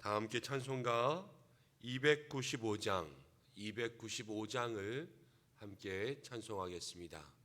다 함께 찬송가 295장 295장을 함께 찬송하겠습니다.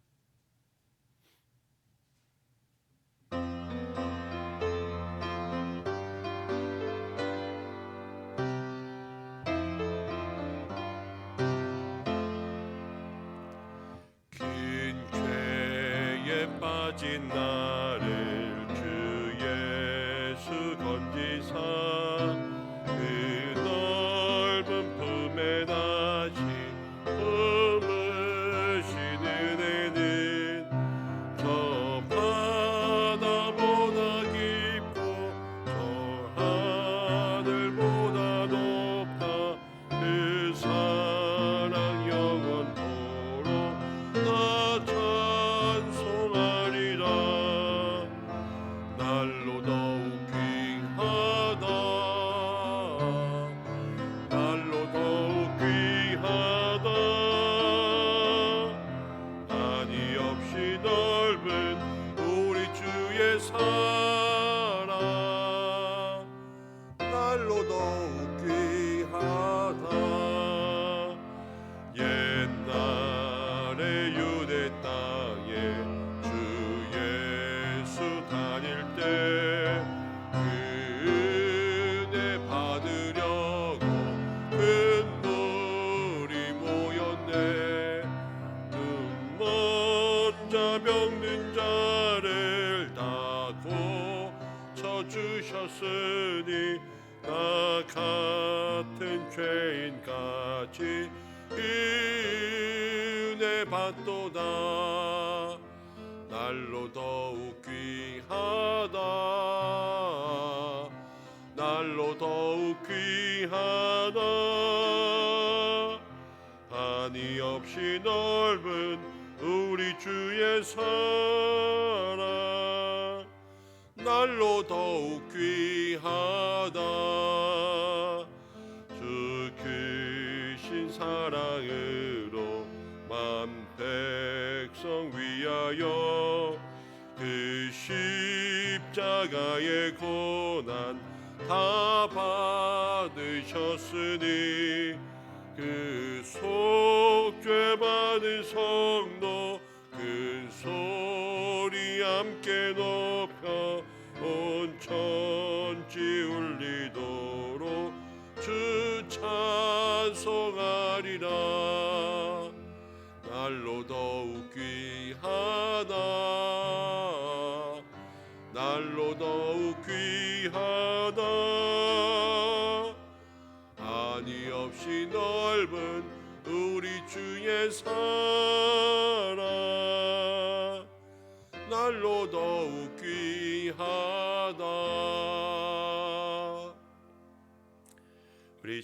병든 자를 다 고쳐주셨으니 나 같은 죄인까지 은혜 받도다. 날로 더욱 귀하다. 날로 더욱 귀하다. 한이 없이 넓은 주의 사랑 날로 더욱 귀하다. 주 크신 사랑으로 만 백성 위하여 그 십자가의 고난 다 받으셨으니 그 속죄 받은 성도 큰 소리 함께 높여 온 천지 울리도록 주 찬송하리라. 날로 더욱 귀하다. 날로 더욱 귀하다. 한이 없이 넓은 우리 주의 사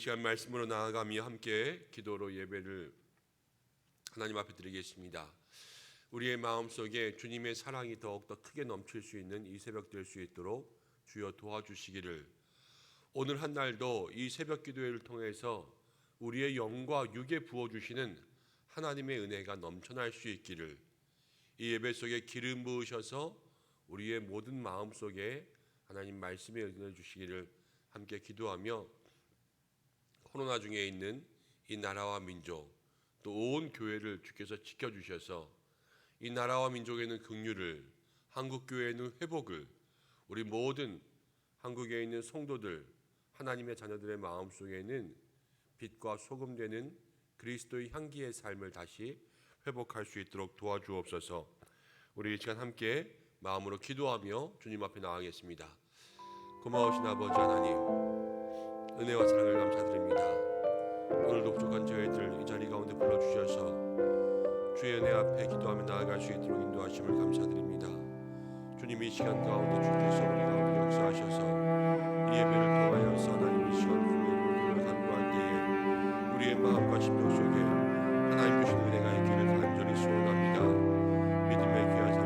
시간 말씀으로 나아가며 함께 기도로 예배를 하나님 앞에 드리겠습니다. 우리의 마음 속에 주님의 사랑이 더욱더 크게 넘칠 수 있는 이 새벽 될 수 있도록 주여 도와주시기를 오늘 한 날도 이 새벽 기도회를 통해서 우리의 영과 육에 부어 주시는 하나님의 은혜가 넘쳐날 수 있기를 이 예배 속에 기름 부으셔서 우리의 모든 마음 속에 하나님 말씀의 은혜 주시기를 함께 기도하며 코로나 중에 있는 이 나라와 민족 또 온 교회를 주께서 지켜 주셔서 이 나라와 민족에는 긍휼을 한국 교회에는 회복을 우리 모든 한국에 있는 성도들 하나님의 자녀들의 마음 속에는 빛과 소금 되는 그리스도의 향기의 삶을 다시 회복할 수 있도록 도와주옵소서. 우리 이 시간 함께 마음으로 기도하며 주님 앞에 나가겠습니다. 고마우신 아버지 하나님 은혜와 사랑을 감사드립니다. 오늘도 부족한 저희들 이 자리 가운데 불러주셔서 주의 은혜 앞에 기도하며 나아갈 수 있도록 인도하심을 감사드립니다. 주님 이 시간 가운데 주께서 우리 가운데 역사하셔서 이 예배를 통하여서 하나님의 시간 주의 간구할 때에 우리의 마음과 심령 속에 하나님 주신 은혜가 있기를 간절히 소원합니다. 믿음의 귀한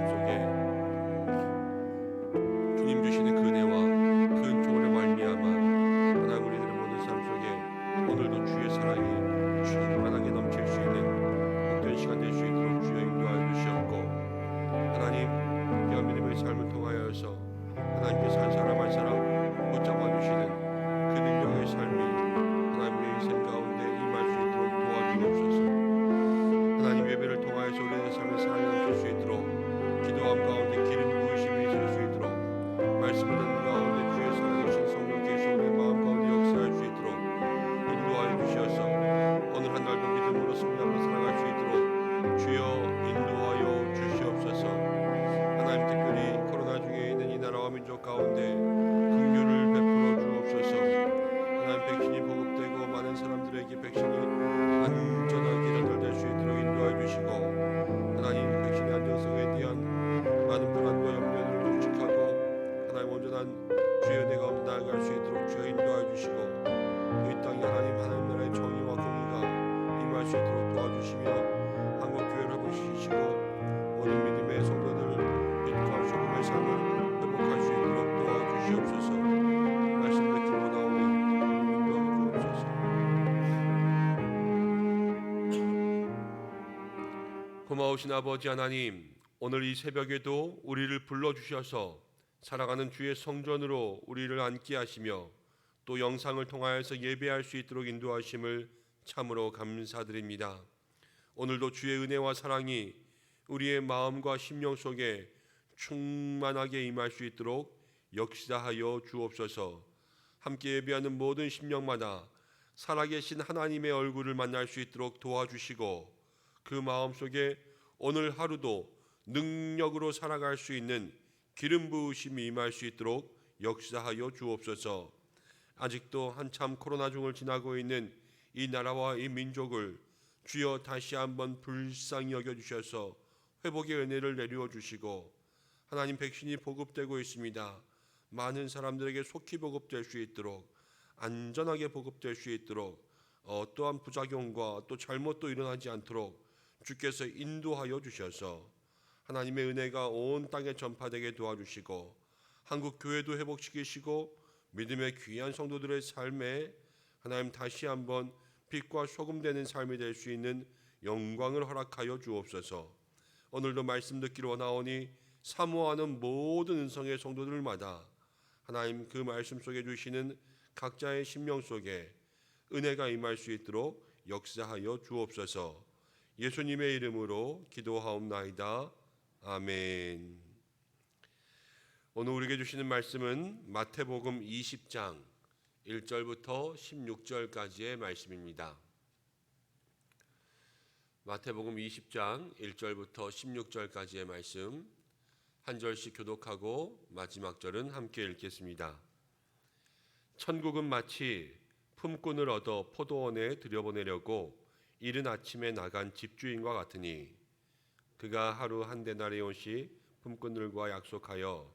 삶을 통하여서 하나님께서 한 사람 한 사람 붙잡아 주시는 그 능력 성도들의 삶이 주시고 또 이 땅에 하나님 하나님 나라의 정의와 공의가 임할 수 있도록 도와주시며 한국 교회를 회복시키시고 모든 믿음의 성도들 빛과 소금의 삶을 회복할 수 있도록 도와주시옵소서. 말씀 듣기로 나오니 인도하여 주옵소서. 고마우신 아버지 하나님, 오늘 이 새벽에도 우리를 불러 주셔서 살아가는 주의 성전으로 우리를 앉게 하시며 또 영상을 통하여서 예배할 수 있도록 인도하심을 참으로 감사드립니다. 오늘도 주의 은혜와 사랑이 우리의 마음과 심령 속에 충만하게 임할 수 있도록 역사하여 주옵소서. 함께 예배하는 모든 심령마다 살아계신 하나님의 얼굴을 만날 수 있도록 도와주시고 그 마음 속에 오늘 하루도 능력으로 살아갈 수 있는 기름 부으심이 임할 수 있도록 역사하여 주옵소서. 아직도 한참 코로나 중을 지나고 있는 이 나라와 이 민족을 주여 다시 한번 불쌍히 여겨 주셔서 회복의 은혜를 내리워 주시고 하나님 백신이 보급되고 있습니다. 많은 사람들에게 속히 보급될 수 있도록 안전하게 보급될 수 있도록 어떠한 부작용과 또 잘못도 일어나지 않도록 주께서 인도하여 주셔서 하나님의 은혜가 온 땅에 전파되게 도와주시고 한국 교회도 회복시키시고 믿음의 귀한 성도들의 삶에 하나님 다시 한번 빛과 소금 되는 삶이 될 수 있는 영광을 허락하여 주옵소서. 오늘도 말씀 듣기로 원하오니 사모하는 모든 은성의 성도들마다 하나님 그 말씀 속에 주시는 각자의 심령 속에 은혜가 임할 수 있도록 역사하여 주옵소서. 예수님의 이름으로 기도하옵나이다. 아멘. 오늘 우리에게 주시는 말씀은 마태복음 20장 1절부터 16절까지의 말씀입니다. 마태복음 20장 1절부터 16절까지의 말씀 한 절씩 교독하고 마지막 절은 함께 읽겠습니다. 천국은 마치 품꾼을 얻어 포도원에 들여보내려고 이른 아침에 나간 집주인과 같으니 그가 하루 한 데나리온씩 품꾼들과 약속하여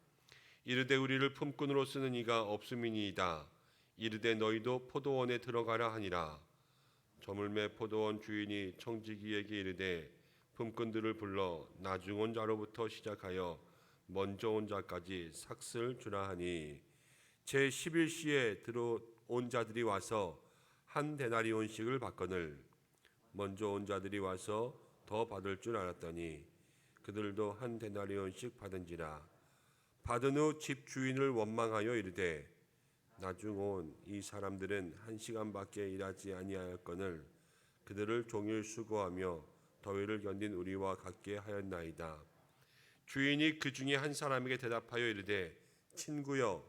이르되 우리를 품꾼으로 쓰는 이가 없음이니이다. 이르되 너희도 포도원에 들어가라 하니라. 저물매 포도원 주인이 청지기에게 이르되 품꾼들을 불러 나중 온 자로부터 시작하여 먼저 온 자까지 삭슬 주라 하니 제 11시에 들어온 자들이 와서 한 데나리온씩을 받거늘 먼저 온 자들이 와서 더 받을 줄 알았더니 그들도 한 데나리온씩 받은지라 받은 후 집 주인을 원망하여 이르되 나중 온 이 사람들은 한 시간밖에 일하지 아니하였거늘 그들을 종일 수고하며 더위를 견딘 우리와 같게 하였나이다. 주인이 그 중에 한 사람에게 대답하여 이르되 친구여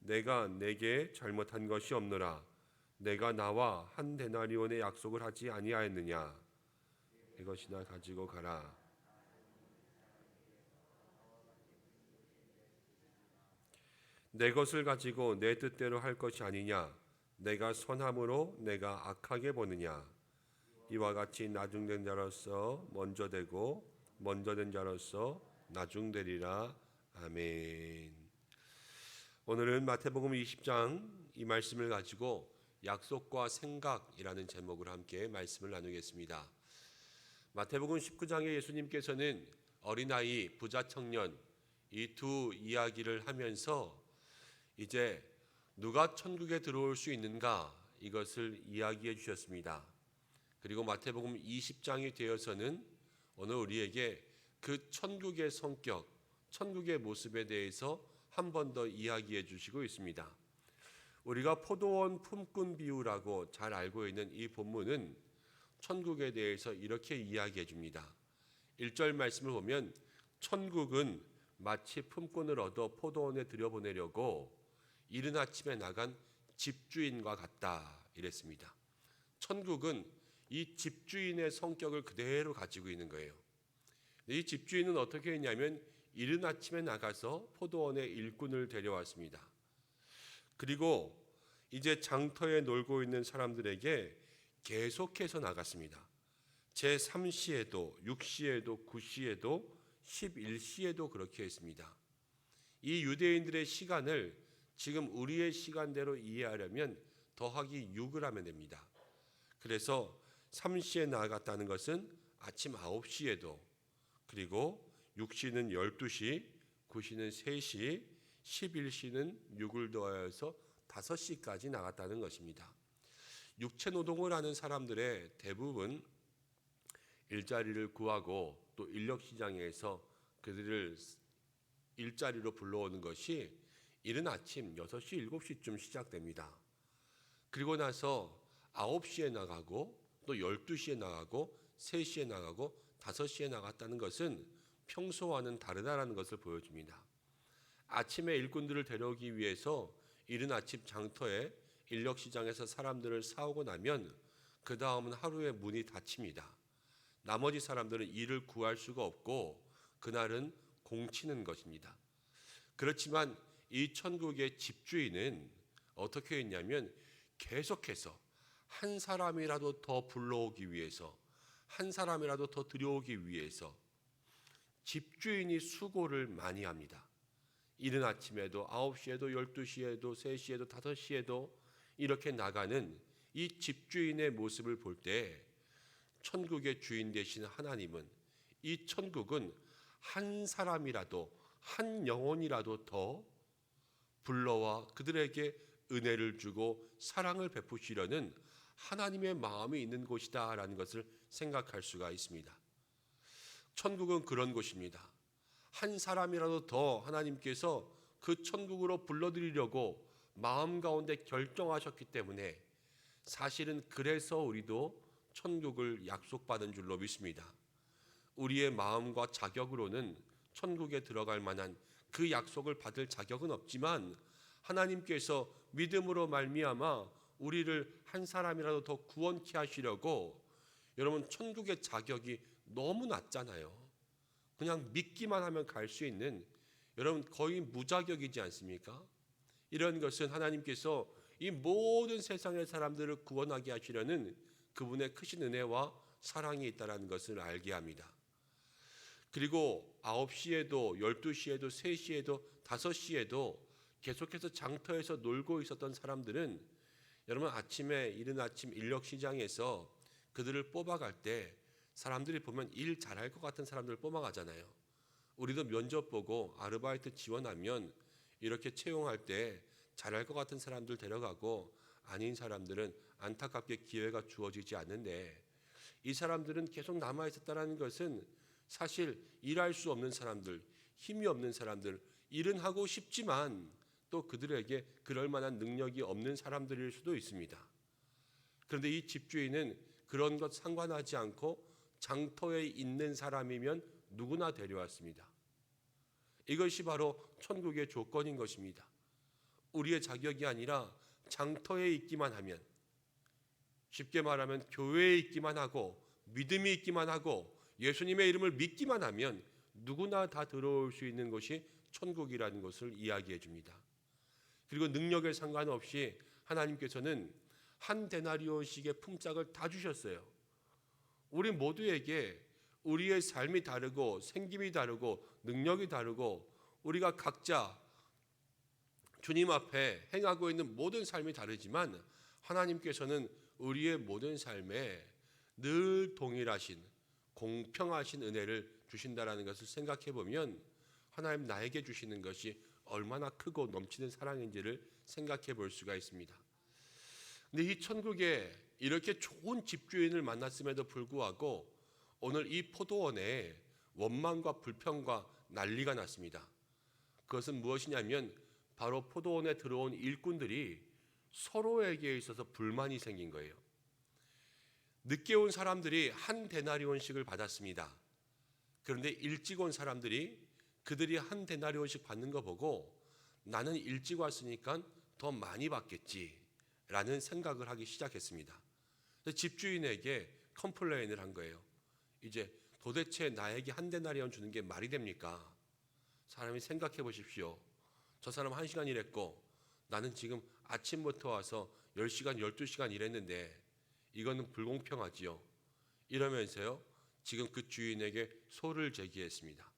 내가 내게 잘못한 것이 없노라. 내가 나와 한 데나리온의 약속을 하지 아니하였느냐? 이것이나 가지고 가라 내 것을 가지고 내 뜻대로 할 것이 아니냐? 내가 선함으로 내가 악하게 보느냐? 이와 같이 나중된 자로서 먼저 되고 먼저 된 자로서 나중되리라. 아멘. 오늘은 마태복음 20장 이 말씀을 가지고 약속과 생각이라는 제목으로 함께 말씀을 나누겠습니다. 마태복음 19장에 예수님께서는 어린아이, 부자 청년 이 두 이야기를 하면서 이제 누가 천국에 들어올 수 있는가 이것을 이야기해 주셨습니다. 그리고 마태복음 20장이 되어서는 오늘 우리에게 그 천국의 성격, 천국의 모습에 대해서 한 번 더 이야기해 주시고 있습니다. 우리가 포도원 품꾼 비유라고 잘 알고 있는 이 본문은 천국에 대해서 이렇게 이야기해 줍니다. 1절 말씀을 보면 천국은 마치 품꾼을 얻어 포도원에 들여보내려고 이른 아침에 나간 집주인과 같다 이랬습니다. 천국은 이 집주인의 성격을 그대로 가지고 있는 거예요. 이 집주인은 어떻게 했냐면 이른 아침에 나가서 포도원에 일꾼을 데려왔습니다. 그리고 이제 장터에 놀고 있는 사람들에게 계속해서 나갔습니다. 제 3시에도 6시에도 9시에도 11시에도 그렇게 했습니다. 이 유대인들의 시간을 지금 우리의 시간대로 이해하려면 더하기 6을 하면 됩니다. 그래서 3시에 나갔다는 것은 아침 9시에도 그리고 6시는 12시, 9시는 3시, 11시는 6을 더하여서 5시까지 나갔다는 것입니다. 육체 노동을 하는 사람들의 대부분 일자리를 구하고 또 인력 시장에서 그들을 일자리로 불러오는 것이 이른 아침 6시, 7시쯤 시작됩니다. 그리고 나서 9시에 나가고 또 12시에 나가고 3시에 나가고 5시에 나갔다는 것은 평소와는 다르다라는 것을 보여줍니다. 아침에 일꾼들을 데려오기 위해서 이른 아침 장터에 인력 시장에서 사람들을 사오고 나면 그 다음은 하루에 문이 닫힙니다. 나머지 사람들은 일을 구할 수가 없고 그날은 공치는 것입니다. 그렇지만 이 천국의 집주인은 어떻게 했냐면 계속해서 한 사람이라도 더 불러오기 위해서 한 사람이라도 더 들여오기 위해서 집주인이 수고를 많이 합니다. 이른 아침에도 9시에도 12시에도 3시에도 5시에도 이렇게 나가는 이 집주인의 모습을 볼 때 천국의 주인 되신 하나님은 이 천국은 한 사람이라도 한 영혼이라도 더 불러와 그들에게 은혜를 주고 사랑을 베푸시려는 하나님의 마음이 있는 곳이다라는 것을 생각할 수가 있습니다. 천국은 그런 곳입니다. 한 사람이라도 더 하나님께서 그 천국으로 불러들이려고 마음 가운데 결정하셨기 때문에 사실은 그래서 우리도 천국을 약속받은 줄로 믿습니다. 우리의 마음과 자격으로는 천국에 들어갈 만한 그 약속을 받을 자격은 없지만 하나님께서 믿음으로 말미암아 우리를 한 사람이라도 더 구원케 하시려고 여러분 천국의 자격이 너무 낮잖아요. 그냥 믿기만 하면 갈 수 있는 여러분 거의 무자격이지 않습니까? 이런 것은 하나님께서 이 모든 세상의 사람들을 구원하게 하시려는 그분의 크신 은혜와 사랑이 있다라는 것을 알게 합니다. 그리고 9시에도 12시에도 3시에도 5시에도 계속해서 장터에서 놀고 있었던 사람들은 여러분 아침에 이른 아침 인력 시장에서 그들을 뽑아갈 때 사람들이 보면 일 잘할 것 같은 사람들을 뽑아가잖아요. 우리도 면접 보고 아르바이트 지원하면 이렇게 채용할 때 잘할 것 같은 사람들 데려가고 아닌 사람들은 안타깝게 기회가 주어지지 않는데 이 사람들은 계속 남아 있었다라는 것은 사실 일할 수 없는 사람들, 힘이 없는 사람들, 일은 하고 싶지만 또 그들에게 그럴 만한 능력이 없는 사람들일 수도 있습니다. 그런데 이 집주인은 그런 것 상관하지 않고 장터에 있는 사람이면 누구나 데려왔습니다. 이것이 바로 천국의 조건인 것입니다. 우리의 자격이 아니라 장터에 있기만 하면 쉽게 말하면 교회에 있기만 하고 믿음이 있기만 하고 예수님의 이름을 믿기만 하면 누구나 다 들어올 수 있는 것이 천국이라는 것을 이야기해 줍니다. 그리고 능력에 상관없이 하나님께서는 한 데나리온씩의 품삯을 다 주셨어요. 우리 모두에게 우리의 삶이 다르고 생김이 다르고 능력이 다르고 우리가 각자 주님 앞에 행하고 있는 모든 삶이 다르지만 하나님께서는 우리의 모든 삶에 늘 동일하신 공평하신 은혜를 주신다라는 것을 생각해 보면 하나님 나에게 주시는 것이 얼마나 크고 넘치는 사랑인지를 생각해 볼 수가 있습니다. 근데 이 천국에 이렇게 좋은 집주인을 만났음에도 불구하고 오늘 이 포도원에 원망과 불평과 난리가 났습니다. 그것은 무엇이냐면 바로 포도원에 들어온 일꾼들이 서로에게 있어서 불만이 생긴 거예요. 늦게 온 사람들이 한 데나리온씩을 받았습니다. 그런데 일찍 온 사람들이 그들이 한 데나리온씩 받는 거 보고 나는 일찍 왔으니까 더 많이 받겠지라는 생각을 하기 시작했습니다. 집주인에게 컴플레인을 한 거예요. 이제 도대체 나에게 한 데나리온 주는 게 말이 됩니까? 사람이 생각해 보십시오. 저 사람 한 시간 일했고 나는 지금 아침부터 와서 10시간, 12시간 일했는데 이거는 불공평하지요. 이러면서요. 지금 그 주인에게 소를 제기했습니다.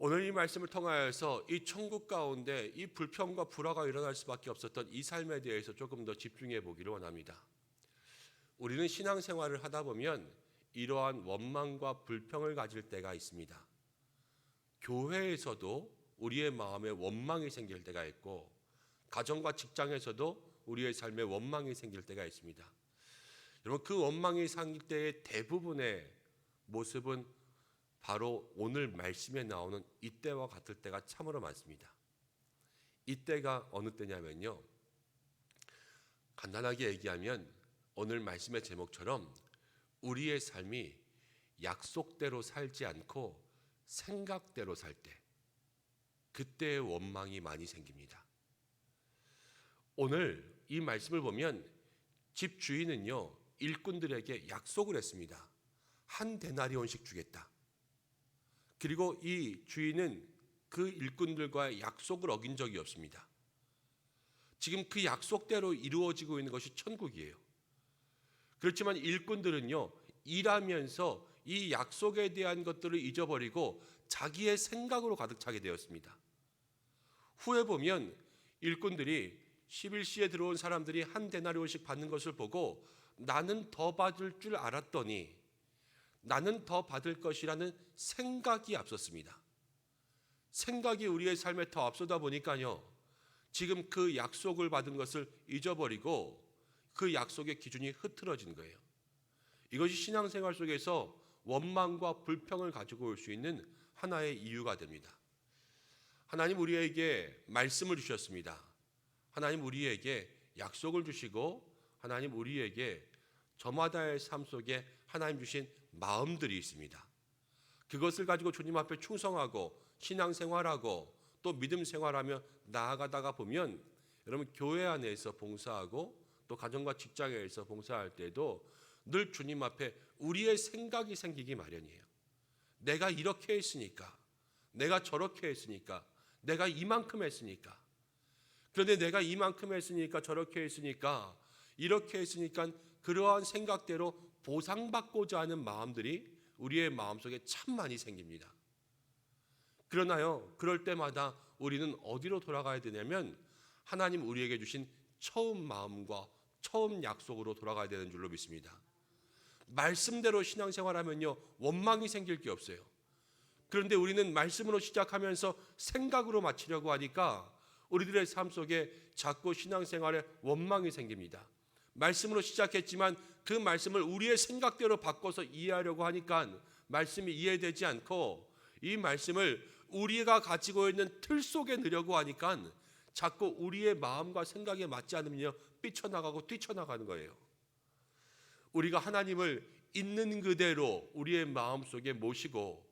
오늘 이 말씀을 통하여서 이 천국 가운데 이 불평과 불화가 일어날 수밖에 없었던 이 삶에 대해서 조금 더 집중해 보기를 원합니다. 우리는 신앙생활을 하다 보면 이러한 원망과 불평을 가질 때가 있습니다. 교회에서도 우리의 마음에 원망이 생길 때가 있고 가정과 직장에서도 우리의 삶에 원망이 생길 때가 있습니다. 여러분 그 원망이 생길 때의 대부분의 모습은 바로 오늘 말씀에 나오는 이때와 같을 때가 참으로 많습니다. 이때가 어느 때냐면요. 간단하게 얘기하면 오늘 말씀의 제목처럼 우리의 삶이 약속대로 살지 않고 생각대로 살 때, 그때의 원망이 많이 생깁니다. 오늘 이 말씀을 보면 집 주인은요, 일꾼들에게 약속을 했습니다. 한 데나리온씩 주겠다. 그리고 이 주인은 그 일꾼들과의 약속을 어긴 적이 없습니다. 지금 그 약속대로 이루어지고 있는 것이 천국이에요. 그렇지만 일꾼들은요, 일하면서 이 약속에 대한 것들을 잊어버리고 자기의 생각으로 가득 차게 되었습니다. 후에 보면 일꾼들이 11시에 들어온 사람들이 한 데나리온씩 받는 것을 보고 나는 더 받을 줄 알았더니 나는 더 받을 것이라는 생각이 앞섰습니다. 생각이 우리의 삶에 더 앞서다 보니까요. 지금 그 약속을 받은 것을 잊어버리고 그 약속의 기준이 흐트러진 거예요. 이것이 신앙생활 속에서 원망과 불평을 가지고 올 수 있는 하나의 이유가 됩니다. 하나님 우리에게 말씀을 주셨습니다. 하나님 우리에게 약속을 주시고 하나님 우리에게 저마다의 삶 속에 하나님 주신 마음들이 있습니다. 그것을 가지고 주님 앞에 충성하고 신앙생활하고 또 믿음 생활하며 나아가다가 보면 여러분 교회 안에서 봉사하고 또 가정과 직장에서 봉사할 때도 늘 주님 앞에 우리의 생각이 생기기 마련이에요. 내가 이렇게 했으니까, 내가 저렇게 했으니까, 내가 이만큼 했으니까. 그런데 내가 이만큼 했으니까, 저렇게 했으니까, 이렇게 했으니까 그러한 생각대로 보상받고자 하는 마음들이 우리의 마음속에 참 많이 생깁니다. 그러나요, 그럴 때마다 우리는 어디로 돌아가야 되냐면 하나님 우리에게 주신 처음 마음과 처음 약속으로 돌아가야 되는 줄로 믿습니다. 말씀대로 신앙생활하면요 원망이 생길 게 없어요. 그런데 우리는 말씀으로 시작하면서 생각으로 마치려고 하니까 우리들의 삶 속에 자꾸 신앙생활에 원망이 생깁니다. 말씀으로 시작했지만 그 말씀을 우리의 생각대로 바꿔서 이해하려고 하니까 말씀이 이해되지 않고 이 말씀을 우리가 가지고 있는 틀 속에 넣으려고 하니까 자꾸 우리의 마음과 생각에 맞지 않으며 삐쳐나가고 뛰쳐나가는 거예요. 우리가 하나님을 있는 그대로 우리의 마음 속에 모시고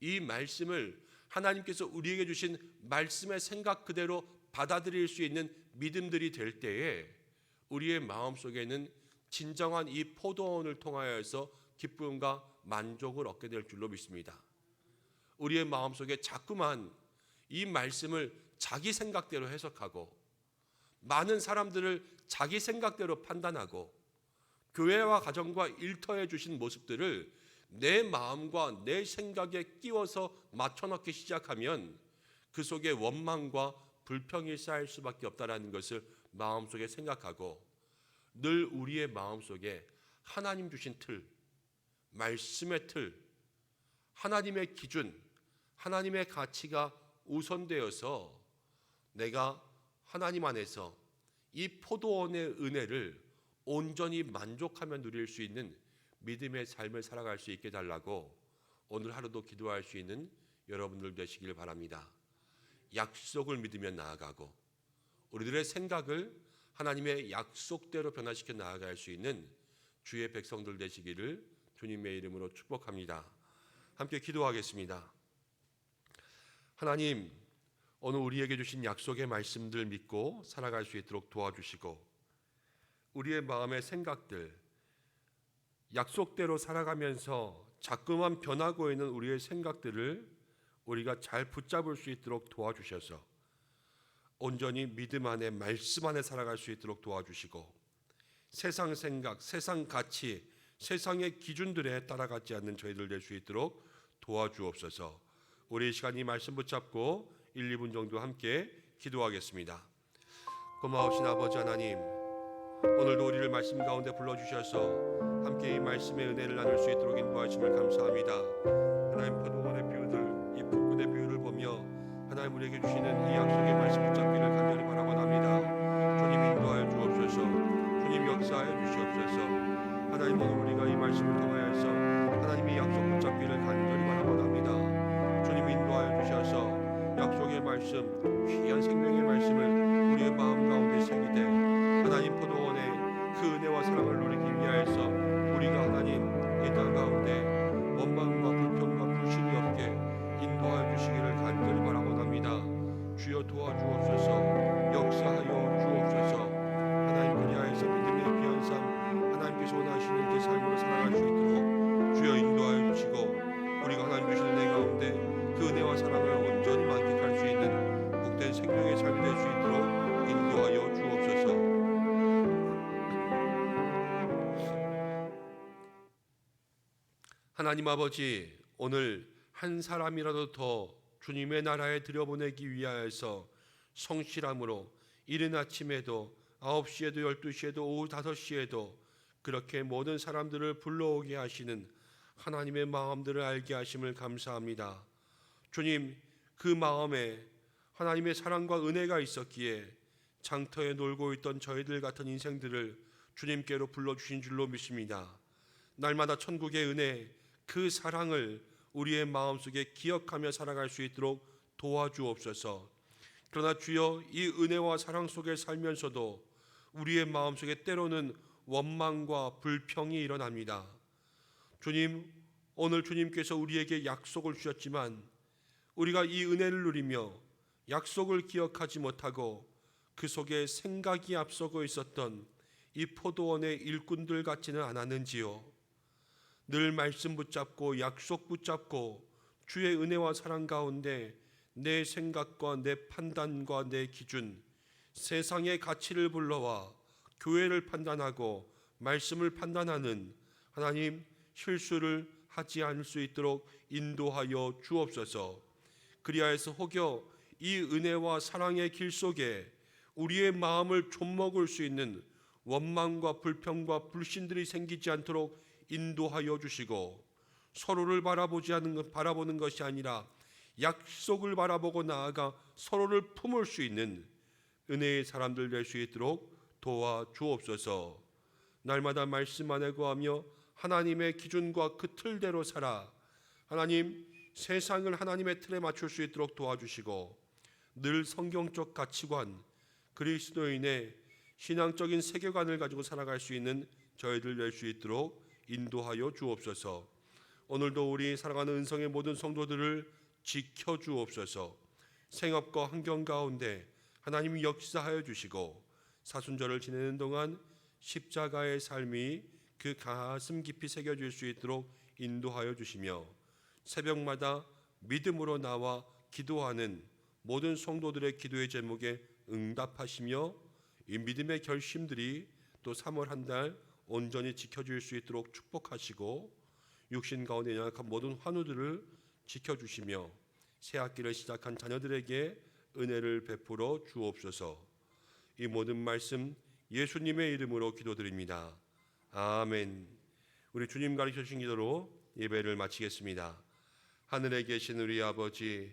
이 말씀을 하나님께서 우리에게 주신 말씀의 생각 그대로 받아들일 수 있는 믿음들이 될 때에 우리의 마음 속에는 진정한 이 포도원을 통하여서 기쁨과 만족을 얻게 될 줄로 믿습니다. 우리의 마음 속에 자꾸만 이 말씀을 자기 생각대로 해석하고 많은 사람들을 자기 생각대로 판단하고 교회와 가정과 일터에 주신 모습들을 내 마음과 내 생각에 끼워서 맞춰넣기 시작하면 그 속에 원망과 불평이 쌓일 수밖에 없다라는 것을 마음속에 생각하고 늘 우리의 마음속에 하나님 주신 틀, 말씀의 틀, 하나님의 기준, 하나님의 가치가 우선되어서 내가 하나님 안에서 이 포도원의 은혜를 온전히 만족하며 누릴 수 있는 믿음의 삶을 살아갈 수 있게 달라고 오늘 하루도 기도할 수 있는 여러분들 되시길 바랍니다. 약속을 믿으며 나아가고 우리들의 생각을 하나님의 약속대로 변화시켜 나아갈 수 있는 주의 백성들 되시기를 주님의 이름으로 축복합니다. 함께 기도하겠습니다. 하나님, 오늘 우리에게 주신 약속의 말씀들 믿고 살아갈 수 있도록 도와주시고 우리의 마음의 생각들 약속대로 살아가면서 자꾸만 변하고 있는 우리의 생각들을 우리가 잘 붙잡을 수 있도록 도와주셔서 온전히 믿음 안에 말씀 안에 살아갈 수 있도록 도와주시고 세상 생각, 세상 가치, 세상의 기준들에 따라가지 않는 저희들 될 수 있도록 도와주옵소서. 우리 이 시간 이 말씀 붙잡고 1, 2분 정도 함께 기도하겠습니다. 고마우신 아버지 하나님, 오늘도 우리를 말씀 가운데 불러주셔서 함께 이 말씀의 은혜를 나눌 수 있도록 인도하심을 감사합니다. 하나님 포도원의 뷰들, 이 풋꽃의 뷰를 보며 하나님 우리에게 주시는 이 약속의 말씀 붙 삶이 될수 있도록 인도하여 주옵소서 하나님 아버지 오늘 한 사람이라도 더 주님의 나라에 들여보내기 위하여서 성실함으로 이른 아침에도 9시에도 12시에도 오후 5시에도 그렇게 모든 사람들을 불러오게 하시는 하나님의 마음들을 알게 하심을 감사합니다. 주님 그 마음에 하나님의 사랑과 은혜가 있었기에 장터에 놀고 있던 저희들 같은 인생들을 주님께로 불러주신 줄로 믿습니다. 날마다 천국의 은혜 그 사랑을 우리의 마음속에 기억하며 살아갈 수 있도록 도와주옵소서. 그러나 주여 이 은혜와 사랑 속에 살면서도 우리의 마음속에 때로는 원망과 불평이 일어납니다. 주님, 오늘 주님께서 우리에게 약속을 주셨지만 우리가 이 은혜를 누리며 약속을 기억하지 못하고 그 속에 생각이 앞서고 있었던 이 포도원의 일꾼들 같지는 않았는지요. 늘 말씀 붙잡고 약속 붙잡고 주의 은혜와 사랑 가운데 내 생각과 내 판단과 내 기준 세상의 가치를 불러와 교회를 판단하고 말씀을 판단하는 하나님 실수를 하지 않을 수 있도록 인도하여 주옵소서. 그리하여서 혹여 이 은혜와 사랑의 길 속에 우리의 마음을 좀먹을 수 있는 원망과 불평과 불신들이 생기지 않도록 인도하여 주시고 서로를 바라보지 않는 것 바라보는 것이 아니라 약속을 바라보고 나아가 서로를 품을 수 있는 은혜의 사람들 될 수 있도록 도와 주옵소서. 날마다 말씀 안에 거하며 하나님의 기준과 그 틀대로 살아 하나님 세상을 하나님의 틀에 맞출 수 있도록 도와주시고 늘 성경적 가치관 그리스도인의 신앙적인 세계관을 가지고 살아갈 수 있는 저희들 될 수 있도록 인도하여 주옵소서. 오늘도 우리 사랑하는 은성의 모든 성도들을 지켜 주옵소서. 생업과 환경 가운데 하나님이 역사하여 주시고 사순절을 지내는 동안 십자가의 삶이 그 가슴 깊이 새겨질 수 있도록 인도하여 주시며 새벽마다 믿음으로 나와 기도하는 모든 성도들의 기도의 제목에 응답하시며 이 믿음의 결심들이 또 3월 한 달 온전히 지켜줄 수 있도록 축복하시고 육신 가운데 연약한 모든 환우들을 지켜주시며 새 학기를 시작한 자녀들에게 은혜를 베풀어 주옵소서. 이 모든 말씀 예수님의 이름으로 기도드립니다. 아멘. 우리 주님 가르쳐 주신 기도로 예배를 마치겠습니다. 하늘에 계신 우리 아버지,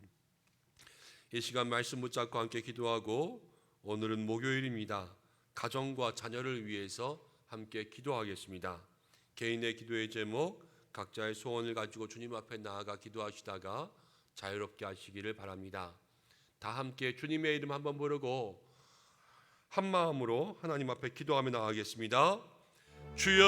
이 시간 말씀 붙잡고 함께 기도하고 오늘은 목요일입니다. 가정과 자녀를 위해서 함께 기도하겠습니다. 개인의 기도의 제목 각자의 소원을 가지고 주님 앞에 나아가 기도하시다가 자유롭게 하시기를 바랍니다. 다 함께 주님의 이름 한번 부르고 한 마음으로 하나님 앞에 기도하며 나아가겠습니다. 주여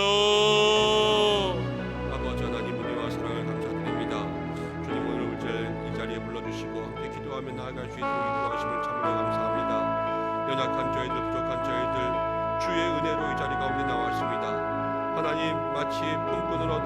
마치 품꾼으로